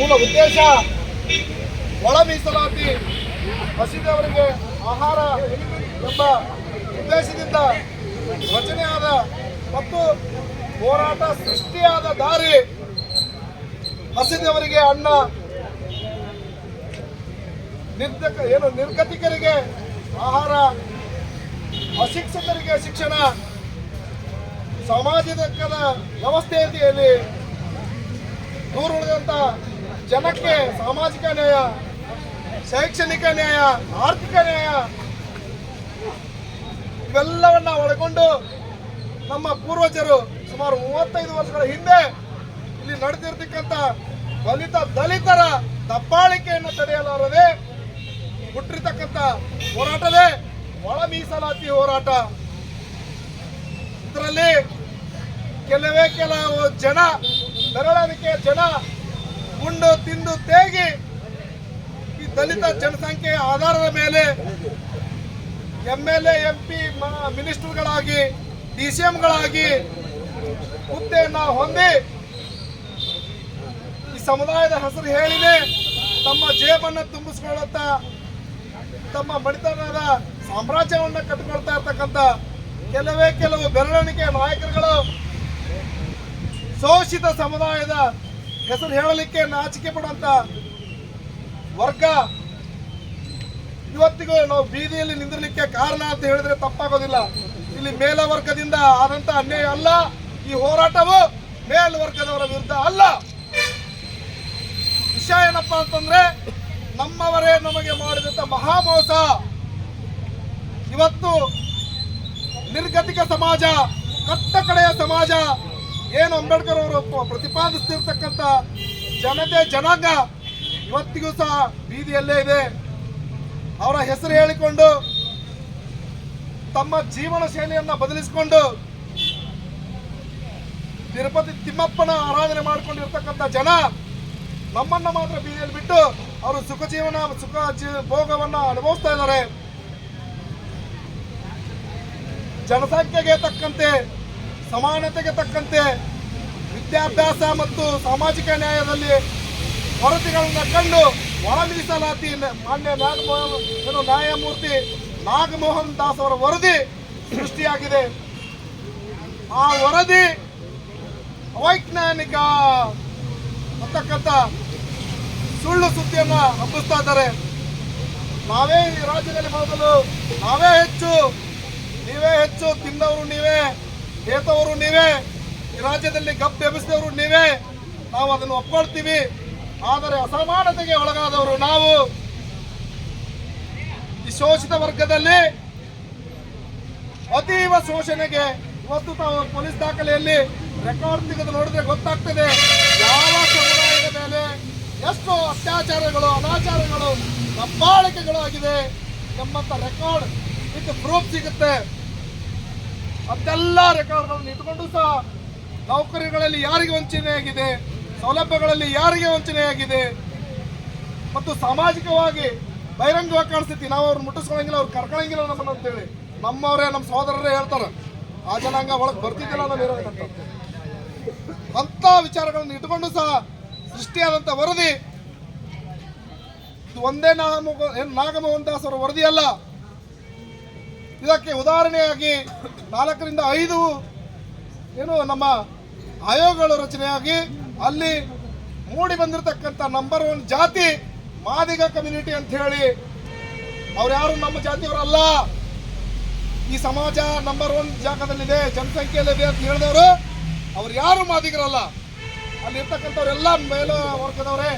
ಮೂಲ ಉದ್ದೇಶ ಒಳ ಮೀಸಲಾತಿ ಹಸಿದವರಿಗೆ ಆಹಾರ ಎಂಬ ಉದ್ದೇಶದಿಂದ ರಚನೆಯಾದ ಮತ್ತು ಹೋರಾಟ ಸೃಷ್ಟಿಯಾದ ದಾರಿ ಹಸಿದವರಿಗೆ ಅನ್ನ ನಿರ್ಧಕ ಏನು ನಿರ್ಗತಿಕರಿಗೆ ಆಹಾರ, ಅಶಿಕ್ಷಕರಿಗೆ ಶಿಕ್ಷಣ, ಸಮಾಜದ ವ್ಯವಸ್ಥೆಯಲ್ಲಿ ದೂರ ಉಳಿದಂತ ಜನಕ್ಕೆ ಸಾಮಾಜಿಕ ನ್ಯಾಯ, ಶೈಕ್ಷಣಿಕ ನ್ಯಾಯ, ಆರ್ಥಿಕ ನ್ಯಾಯ, ಇವೆಲ್ಲವನ್ನ ಒಳಗೊಂಡು ನಮ್ಮ ಪೂರ್ವಜರು ಸುಮಾರು ಮೂವತ್ತೈದು ವರ್ಷಗಳ ಹಿಂದೆ ಇಲ್ಲಿ ನಡೆದಿರ್ತಕ್ಕಂಥ ದಲಿತ ದಲಿತರ ದಬ್ಬಾಳಿಕೆಯನ್ನು ತಡೆಯಲಾರದೆ ಹುಟ್ಟಿರ್ತಕ್ಕಂಥ ಹೋರಾಟವೇ ಒಳ ಮೀಸಲಾತಿ ಹೋರಾಟ. ಇದರಲ್ಲಿ ಕೆಲವೇ ಕೆಲವು ಜನ ಬೆರಳಿಕೆ ಜನ ಉಂಡು ತಿಂದು ತೇಗಿ ಈ ದಲಿತ ಜನಸಂಖ್ಯೆಯ ಆಧಾರದ ಮೇಲೆ ಎಂ ಎಲ್ ಎ ಪಿ ಮಿನಿಸ್ಟರ್ಗಳಾಗಿ, ಡಿ ಸಿ ಎಂಗಳಾಗಿ ಹುದ್ದೆಯನ್ನು ಹೊಂದಿ ಈ ಸಮುದಾಯದ ಹೆಸರು ಹೇಳಿದೆ. ತಮ್ಮ ಜೇಬನ್ನು ತುಂಬಿಸ್ಕೊಳ್ಳುತ್ತಾ, ತಮ್ಮ ಮಡಿತನದ ಸಾಮ್ರಾಜ್ಯವನ್ನು ಕಟ್ಟಿಕೊಳ್ತಾ ಇರ್ತಕ್ಕಂಥ ಕೆಲವೇ ಕೆಲವು ಬೆರಳಿಕೆ ನಾಯಕರುಗಳು ಶೋಷಿತ ಸಮುದಾಯದ ಹೆಸರು ಹೇಳಲಿಕ್ಕೆ ನಾಚಿಕೆ ಪಡುವಂತ ವರ್ಗ. ಇವತ್ತಿಗೂ ನಾವು ಬೀದಿಯಲ್ಲಿ ನಿಂದಿರಲಿಕ್ಕೆ ಕಾರಣ ಅಂತ ಹೇಳಿದ್ರೆ ತಪ್ಪಾಗೋದಿಲ್ಲ. ಇಲ್ಲಿ ಮೇಲವರ್ಗದಿಂದ ಆದಂತ ಅನ್ಯಾಯ ಅಲ್ಲ. ಈ ಹೋರಾಟವು ಮೇಲ್ವರ್ಗದವರ ವಿರುದ್ಧ ಅಲ್ಲ. ವಿಷಯ ಏನಪ್ಪಾ ಅಂತಂದ್ರೆ, ನಮ್ಮವರೇ ನಮಗೆ ಮಾಡಿದಂತ ಮಹಾಮೋಸ. ಇವತ್ತು ನಿರ್ಗತಿಕ ಸಮಾಜ ಕಟ್ಟ ಕಡೆಯ ಸಮಾಜ ಏನು ಅಂಬೇಡ್ಕರ್ ಅವರು ಪ್ರತಿಪಾದಿಸ್ತಿರ್ತಕ್ಕಂಥ ಜನತೆ, ಜನಾಂಗ ಇವತ್ತಿಗೂ ಸಹ ಬೀದಿಯಲ್ಲೇ ಇದೆ. ಅವರ ಹೆಸರು ಹೇಳಿಕೊಂಡು, ತಮ್ಮ ಜೀವನ ಶೈಲಿಯನ್ನ ಬದಲಿಸಿಕೊಂಡು, ತಿರುಪತಿ ತಿಮ್ಮಪ್ಪನ ಆರಾಧನೆ ಮಾಡಿಕೊಂಡಿರ್ತಕ್ಕಂಥ ಜನ ನಮ್ಮನ್ನ ಮಾತ್ರ ಬೀದಿಯಲ್ಲಿ ಬಿಟ್ಟು ಅವರು ಸುಖ ಜೀವನ, ಸುಖ ಭೋಗವನ್ನ ಅನುಭವಿಸ್ತಾ ಇದ್ದಾರೆ. ಜನಸಂಖ್ಯೆಗೆ ತಕ್ಕಂತೆ ಸಮಾನತೆಗೆ ತಕ್ಕಂತೆ ವಿದ್ಯಾಭ್ಯಾಸ ಮತ್ತು ಸಾಮಾಜಿಕ ನ್ಯಾಯದಲ್ಲಿ ಕೊರತೆಗಳನ್ನು ಕಂಡು ಒಳ ಮೀಸಲಾತಿ ಮಾನ್ಯ ನಾಗಮೋಹನ್ ನ್ಯಾಯಮೂರ್ತಿ ನಾಗಮೋಹನ್ ದಾಸ್ ಅವರ ವರದಿ ಸೃಷ್ಟಿಯಾಗಿದೆ. ಆ ವರದಿ ಅವೈಜ್ಞಾನಿಕ ಅಂತಕ್ಕಂಥ ಸುಳ್ಳು ಸುದ್ದಿಯನ್ನ ಹಬ್ಬಿಸ್ತಾ ಇದ್ದಾರೆ. ನಾವೇ ಈ ರಾಜ್ಯದಲ್ಲಿ ಮೊದಲು ನಾವೇ ಹೆಚ್ಚು, ನೀವೇ ಹೆಚ್ಚು ತಿಂದವರು ನೀವೇ ಹೇತವರು ನೀವೇ, ಈ ರಾಜ್ಯದಲ್ಲಿ ಗಪ್ ಎಬ್ಬಿಸಿದವರು ನೀವೇ, ನಾವು ಅದನ್ನು ಒಪ್ಕೊಳ್ತೀವಿ. ಆದರೆ ಅಸಮಾನತೆಗೆ ಒಳಗಾದವರು ನಾವು. ಈ ಶೋಷಿತ ವರ್ಗದಲ್ಲಿ ಅತೀವ ಶೋಷಣೆಗೆ ಇವತ್ತು ತಾವು ಪೊಲೀಸ್ ದಾಖಲೆಯಲ್ಲಿ ರೆಕಾರ್ಡ್ ತೆಗೆದು ನೋಡಿದ್ರೆ ಗೊತ್ತಾಗ್ತದೆ, ಯಾವ ಸಮುದಾಯದ ಮೇಲೆ ಎಷ್ಟು ಅತ್ಯಾಚಾರಗಳು, ಅನಾಚಾರಗಳು ದಬ್ಬಾಳಿಕೆಗಳು ಆಗಿದೆ ಎಂಬಂತ ರೆಕಾರ್ಡ್ ಇದು ಪ್ರೂಫ್ ಸಿಗುತ್ತೆ. ಅದೆಲ್ಲ ರೆಕಾರ್ಡ್ಗಳನ್ನು ಇಟ್ಕೊಂಡು ಸಹ ನೌಕರಿಗಳಲ್ಲಿ ಯಾರಿಗೆ ವಂಚನೆಯಾಗಿದೆ ಸೌಲಭ್ಯಗಳಲ್ಲಿ ಯಾರಿಗೆ ವಂಚನೆಯಾಗಿದೆ ಮತ್ತು ಸಾಮಾಜಿಕವಾಗಿ ಬಹಿರಂಗವಾಗಿ ಕಾಣಿಸ್ತೈತಿ ನಾವು ಅವ್ರು ಮುಟ್ಟಿಸ್ಕೊಳಂಗಿಲ್ಲ, ಅವ್ರು ಕರ್ಕೊಳಂಗಿಲ್ಲ ನಮ್ಮನ್ನು ಅಂತೇಳಿ. ನಮ್ಮವರೇ, ನಮ್ಮ ಸಹೋದರರೇ ಹೇಳ್ತಾರೆ, ಆ ಜನಾಂಗ ಒಳಗೆ ಬರ್ತಿದ್ದಿಲ್ಲ ನಾವು ಇರೋದಂತ ಅಂಥ ವಿಚಾರಗಳನ್ನು ಇಟ್ಕೊಂಡು ಸಹ ಸೃಷ್ಟಿಯಾದಂಥ ವರದಿ. ಇದು ಒಂದೇ ನಾಗಮ, ಏನು ನಾಗಮೋಹನ್ ದಾಸ್ ಅವರ ವರದಿ ಅಲ್ಲ. ಇದಕ್ಕೆ ಉದಾಹರಣೆಯಾಗಿ ನಾಲ್ಕರಿಂದ ಐದು ಏನು ನಮ್ಮ ಆಯೋಗಗಳು ರಚನೆಯಾಗಿ ಅಲ್ಲಿ ಮೂಡಿ ಬಂದಿರತಕ್ಕಂಥ ನಂಬರ್ ಒನ್ ಜಾತಿ ಮಾದಿಗ ಕಮ್ಯುನಿಟಿ ಅಂತ ಹೇಳಿ ಅವ್ರು ಯಾರು? ನಮ್ಮ ಜಾತಿಯವರಲ್ಲ. ಈ ಸಮಾಜ ನಂಬರ್ ಒನ್ ಜಾಗದಲ್ಲಿದೆ ಜನಸಂಖ್ಯೆಯಲ್ಲಿದೆ ಅಂತ ಹೇಳಿದವರು, ಅವ್ರು ಯಾರು ಮಾದಿಗರಲ್ಲ? ಅಲ್ಲಿರ್ತಕ್ಕಂಥವ್ರೆಲ್ಲ ಮೇಲ ವರ್ಗದವರೇ